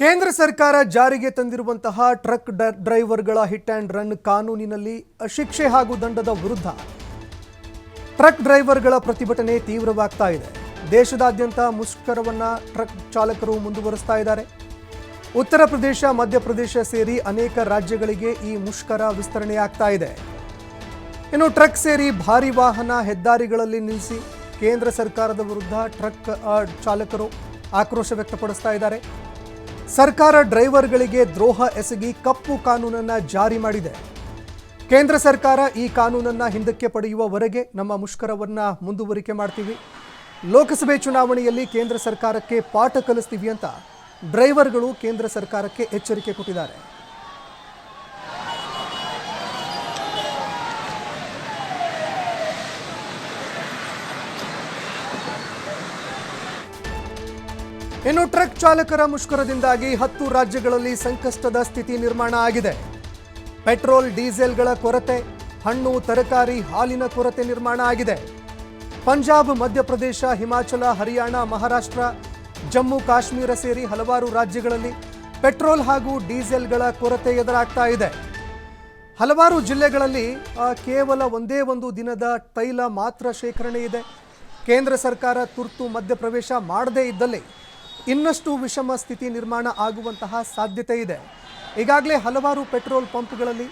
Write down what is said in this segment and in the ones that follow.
ಕೇಂದ್ರ ಸರ್ಕಾರ ಜಾರಿಗೆ ತಂದಿರುವಂತಹ ಟ್ರಕ್ ಡ್ರೈವರ್ಗಳ ಹಿಟ್ ಆ್ಯಂಡ್ ರನ್ ಕಾನೂನಿನಲ್ಲಿ ಶಿಕ್ಷೆ ಹಾಗೂ ದಂಡದ ವಿರುದ್ಧ ಟ್ರಕ್ ಡ್ರೈವರ್ಗಳ ಪ್ರತಿಭಟನೆ ತೀವ್ರವಾಗ್ತಾ ಇದೆ. ದೇಶದಾದ್ಯಂತ ಮುಷ್ಕರವನ್ನ ಟ್ರಕ್ ಚಾಲಕರು ಮುಂದುವರಿಸ್ತಾ ಇದ್ದಾರೆ. ಉತ್ತರ ಪ್ರದೇಶ ಮಧ್ಯಪ್ರದೇಶ ಸೇರಿ ಅನೇಕ ರಾಜ್ಯಗಳಿಗೆ ಈ ಮುಷ್ಕರ ವಿಸ್ತರಣೆಯಾಗ್ತಾ ಇದೆ. ಇನ್ನು ಟ್ರಕ್ ಸೇರಿ ಭಾರಿ ವಾಹನ ಹೆದ್ದಾರಿಗಳಲ್ಲಿ ನಿಲ್ಲಿಸಿ ಕೇಂದ್ರ ಸರ್ಕಾರದ ವಿರುದ್ಧ ಟ್ರಕ್ ಚಾಲಕರು ಆಕ್ರೋಶ ವ್ಯಕ್ತಪಡಿಸ್ತಾ ಇದ್ದಾರೆ. ಸರ್ಕಾರ ಡ್ರೈವರ್ಗಳಿಗೆ ದ್ರೋಹ ಎಸಗಿ ಕಪ್ಪು ಕಾನೂನನ್ನ ಜಾರಿ ಮಾಡಿದೆ. ಕೇಂದ್ರ ಸರ್ಕಾರ ಈ ಕಾನೂನನ್ನು ಹಿಂದಕ್ಕೆ ಪಡೆಯುವವರೆಗೆ ನಮ್ಮ ಮುಷ್ಕರವನ್ನ ಮುಂದುವರಿಕೆ ಮಾಡ್ತೀವಿ. ಲೋಕಸಭೆ ಚುನಾವಣೆಯಲ್ಲಿ ಕೇಂದ್ರ ಸರ್ಕಾರಕ್ಕೆ ಪಾಠ ಕಲಿಸ್ತೀವಿ ಅಂತ ಡ್ರೈವರ್ಗಳು ಕೇಂದ್ರ ಸರ್ಕಾರಕ್ಕೆ ಎಚ್ಚರಿಕೆ ಕೊಟ್ಟಿದ್ದಾರೆ. ಇನ್ನು ಟ್ರಕ್ ಚಾಲಕರ ಮುಷ್ಕರದಿಂದಾಗಿ ಹತ್ತು ರಾಜ್ಯಗಳಲ್ಲಿ ಸಂಕಷ್ಟದ ಸ್ಥಿತಿ ನಿರ್ಮಾಣ ಆಗಿದೆ. ಪೆಟ್ರೋಲ್, ಡೀಸೆಲ್ಗಳ ಕೊರತೆ, ಹಣ್ಣು, ತರಕಾರಿ, ಹಾಲಿನ ಕೊರತೆ ನಿರ್ಮಾಣ ಆಗಿದೆ. ಪಂಜಾಬ್, ಮಧ್ಯಪ್ರದೇಶ, ಹಿಮಾಚಲ, ಹರಿಯಾಣ, ಮಹಾರಾಷ್ಟ್ರ, ಜಮ್ಮು, ಕಾಶ್ಮೀರ ಸೇರಿ ಹಲವಾರು ರಾಜ್ಯಗಳಲ್ಲಿ ಪೆಟ್ರೋಲ್ ಹಾಗೂ ಡೀಸೆಲ್ಗಳ ಕೊರತೆ ಎದುರಾಗ್ತಾ ಇದೆ. ಹಲವಾರು ಜಿಲ್ಲೆಗಳಲ್ಲಿ ಕೇವಲ ಒಂದೇ ಒಂದು ದಿನದ ತೈಲ ಮಾತ್ರ ಶೇಖರಣೆ ಇದೆ. ಕೇಂದ್ರ ಸರ್ಕಾರ ತುರ್ತು ಮಧ್ಯಪ್ರವೇಶ ಮಾಡದೇ ಇದ್ದಲ್ಲಿ ಇನ್ನಷ್ಟು ವಿಷಮ ಸ್ಥಿತಿ ನಿರ್ಮಾಣ ಆಗುವಂತಹ ಸಾಧ್ಯತೆ ಇದೆ. ಈಗಾಗಲೇ ಹಲವಾರು ಪೆಟ್ರೋಲ್ ಪಂಪ್ಗಳಲ್ಲಿ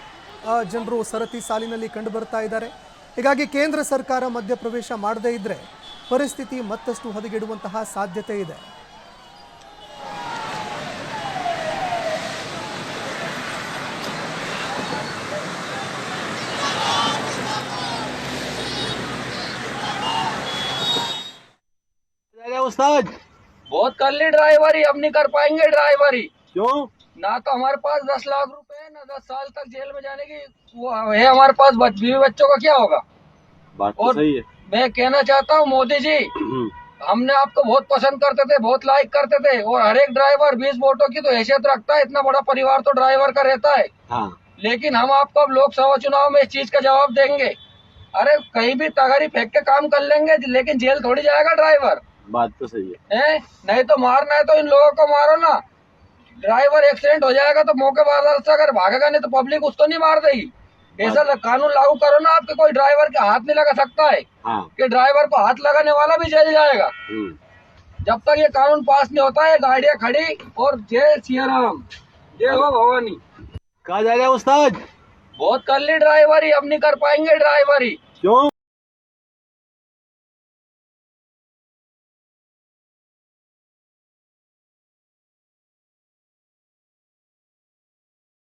ಜನರು ಸರತಿ ಸಾಲಿನಲ್ಲಿ ಕಂಡುಬರ್ತಾ ಇದ್ದಾರೆ. ಹೀಗಾಗಿ ಕೇಂದ್ರ ಸರ್ಕಾರ ಮಧ್ಯಪ್ರವೇಶ ಮಾಡದೇ ಇದ್ದರೆ ಪರಿಸ್ಥಿತಿ ಮತ್ತಷ್ಟು ಹದಗೆಡುವಂತಹ ಸಾಧ್ಯತೆ ಇದೆ. ಉಸ್ತಾದ್? बहुत कर ली ड्राइवरी अब नहीं कर पाएँगे ड्राइवरी। क्यों? ना तो हमारे पास दस लाख रुपए है ना दस साल तक जेल में जाने की वो है हमारे पास बीवी बच्चों का क्या होगा? बात तो और सही है। मैं कहना चाहता हूँ मोदी जी हम्म, हमने आपको बहुत पसंद करते थे बहुत लाइक करते थे और हर एक ड्राइवर बीस वोटों की तो हैसियत रखता है इतना बड़ा परिवार तो ड्राइवर का रहता है। हाँ। लेकिन हम आपको अब लोकसभा चुनाव में इस चीज़ का जवाब देंगे। अरे कहीं भी तगारी फेंक के काम कर लेंगे लेकिन जेल थोड़ी जाएगा ड्राइवर। बात तो सही है। है? नहीं तो मारना है तो इन लोगों को मारो ना। ड्राइवर एक्सीडेंट हो जाएगा तो मौके पर से अगर भागेगा नहीं तो पब्लिक उसको नहीं मार देगी। ऐसा ल- कानून लागू करो ना आपके कोई ड्राइवर के हाथ नहीं लगा सकता है। हाँ। कि ड्राइवर को हाथ लगाने वाला भी जेल जाएगा। हम्म, जब तक ये कानून पास नहीं होता है गाड़ियाँ खड़ी और जय सिया राम। जय हो भवानी। कहा जा रहा है उस्ताद? बहुत कर ली ड्राइवरी अब नहीं कर पाएँगे ड्राइवरी क्यों?